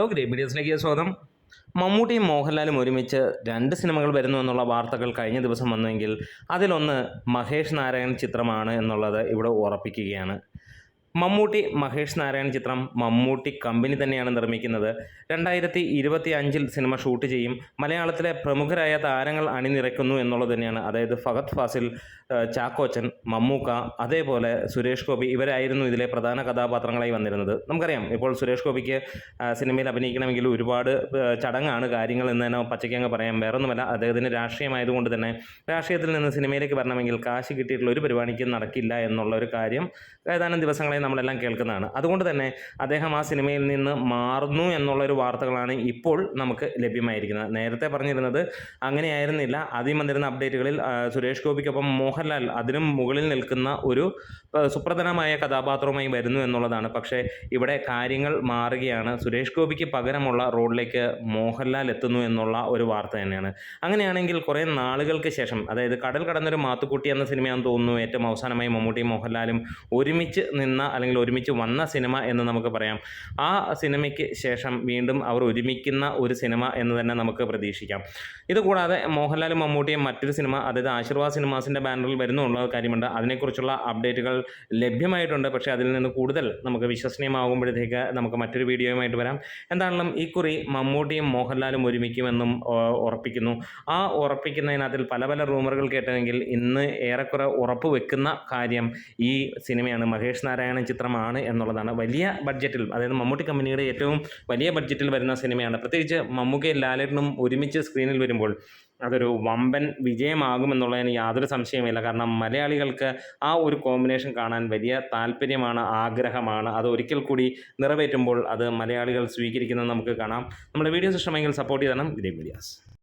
Hello great മീഡിയസിലേക്ക് സ്വാഗതം. മമ്മൂട്ടിയും മോഹൻലാലും ഒരുമിച്ച് രണ്ട് സിനിമകൾ വരുന്നു എന്നുള്ള വാർത്തകൾ കഴിഞ്ഞ ദിവസം വന്നുവെങ്കിൽ അതിലൊന്ന് മഹേഷ് നാരായൺ ചിത്രമാണ് എന്നുള്ളത് ഇവിടെ ഉറപ്പിക്കുകയാണ്. മമ്മൂട്ടി മഹേഷ് നാരായൺ ചിത്രം മമ്മൂട്ടി കമ്പനി തന്നെയാണ് നിർമ്മിക്കുന്നത്. രണ്ടായിരത്തി ഇരുപത്തി അഞ്ചിൽ സിനിമ ഷൂട്ട് ചെയ്യും. മലയാളത്തിലെ പ്രമുഖരായ താരങ്ങൾ അണിനിരക്കുന്നു എന്നുള്ളത് തന്നെയാണ്. അതായത് ഫഹദ് ഫാസിൽ ചാക്കോച്ചൻ മമ്മൂക്ക അതേപോലെ സുരേഷ് ഗോപി ഇവരായിരുന്നു ഇതിലെ പ്രധാന കഥാപാത്രങ്ങളായി വന്നിരുന്നത്. നമുക്കറിയാം ഇപ്പോൾ സുരേഷ് ഗോപിക്ക് സിനിമയിൽ അഭിനയിക്കണമെങ്കിൽ ഒരുപാട് ചടങ്ങാണ് കാര്യങ്ങൾ എന്ന് തന്നെ പച്ചയ്ക്ക് അങ്ങ് പറയാം. വേറൊന്നുമല്ല അദ്ദേഹത്തിന് രാഷ്ട്രീയമായതുകൊണ്ട് തന്നെ രാഷ്ട്രീയത്തിൽ നിന്ന് സിനിമയിലേക്ക് വരണമെങ്കിൽ കാശ് കിട്ടിയിട്ടുള്ള ഒരു പരിപാടിക്കും നടക്കില്ല എന്നുള്ള ഒരു കാര്യം ഏതാനും ദിവസങ്ങളായി നമ്മളെല്ലാം കേൾക്കുന്നതാണ്. അതുകൊണ്ട് തന്നെ അദ്ദേഹം ആ സിനിമയിൽ നിന്ന് മാറുന്നു എന്നുള്ളൊരു വാർത്തകളാണ് ഇപ്പോൾ നമുക്ക് ലഭ്യമായിരിക്കുന്നത്. നേരത്തെ പറഞ്ഞിരുന്നത് അങ്ങനെയായിരുന്നില്ല. ആദ്യം വന്നിരുന്ന അപ്ഡേറ്റുകളിൽ സുരേഷ് ഗോപിക്കൊപ്പം മോഹൻലാൽ അതിനും മുകളിൽ നിൽക്കുന്ന ഒരു സുപ്രധാനമായ കഥാപാത്രവുമായി വരുന്നു എന്നുള്ളതാണ്. പക്ഷേ ഇവിടെ കാര്യങ്ങൾ മാറുകയാണ്. സുരേഷ് ഗോപിക്ക് പകരമുള്ള റോഡിലേക്ക് മോഹൻലാൽ എത്തുന്നു എന്നുള്ള ഒരു വാർത്ത തന്നെയാണ്. അങ്ങനെയാണെങ്കിൽ കുറേ നാളുകൾക്ക് ശേഷം അതായത് കടൽ കടന്നൊരു മാത്തുക്കുട്ടി എന്ന സിനിമയാണെന്ന് തോന്നുന്നു. ഏറ്റവും അവസാനമായി മമ്മൂട്ടിയും മോഹൻലാലും ഒരുമിച്ച് നിന്ന അല്ലെങ്കിൽ ഒരുമിച്ച് വന്ന സിനിമ എന്ന് നമുക്ക് പറയാം. ആ സിനിമയ്ക്ക് ശേഷം വീണ്ടും അവർ ഒരുമിക്കുന്ന ഒരു സിനിമ എന്ന് തന്നെ നമുക്ക് പ്രതീക്ഷിക്കാം. ഇതുകൂടാതെ മോഹൻലാൽ മമ്മൂട്ടിയും മറ്റൊരു സിനിമ അതായത് ആശീർവാദ് സിനിമാസിന്റെ ബാനറിൽ വരുന്നുള്ള കാര്യമുണ്ട്. അതിനെക്കുറിച്ചുള്ള അപ്ഡേറ്റുകൾ ലഭ്യമായിട്ടുണ്ട്. പക്ഷേ അതിൽ നിന്ന് കൂടുതൽ നമുക്ക് വിശ്വസനീയമാകുമ്പോഴത്തേക്ക് നമുക്ക് മറ്റൊരു വീഡിയോയുമായിട്ട് വരാം. എന്താണെങ്കിലും ഇക്കുറി കുറി മമ്മൂട്ടിയും മോഹൻലാലും ഒരുമിക്കുമെന്നും ഉറപ്പിക്കുന്നു. ആ ഉറപ്പിക്കുന്നതിനകത്തിൽ പല പല റൂമറുകൾ കേട്ടെങ്കിൽ ഇന്ന് ഏറെക്കുറെ ഉറപ്പ് വെക്കുന്ന കാര്യം ഈ സിനിമയാണ്. മഹേഷ് നാരായണൻ ചിത്രമാണ് എന്നുള്ളതാണ്. വലിയ ബഡ്ജറ്റിൽ അതായത് മമ്മൂട്ടി കമ്പനിയുടെ ഏറ്റവും വലിയ ബഡ്ജറ്റിൽ വരുന്ന സിനിമയാണ്. പ്രത്യേകിച്ച് മമ്മൂക്കയും ലാലേട്ടനും ഒരുമിച്ച് സ്ക്രീനിൽ വരുമ്പോൾ അതൊരു വമ്പൻ വിജയമാകുമെന്നുള്ളതിന് യാതൊരു സംശയമില്ല കാരണം മലയാളികൾക്ക് ആ ഒരു കോമ്പിനേഷൻ കാണാൻ വലിയ താല്പര്യമാണ് ആഗ്രഹമാണ്. അത് ഒരിക്കൽ കൂടി നിറവേറ്റുമ്പോൾ അത് മലയാളികൾ സ്വീകരിക്കുന്നത് നമുക്ക് കാണാം. നമ്മുടെ വീഡിയോസ് ഇഷ്ടമെങ്കിൽ സപ്പോർട്ട് ചെയ്തണം ഗ്രേ മീഡിയാസ്.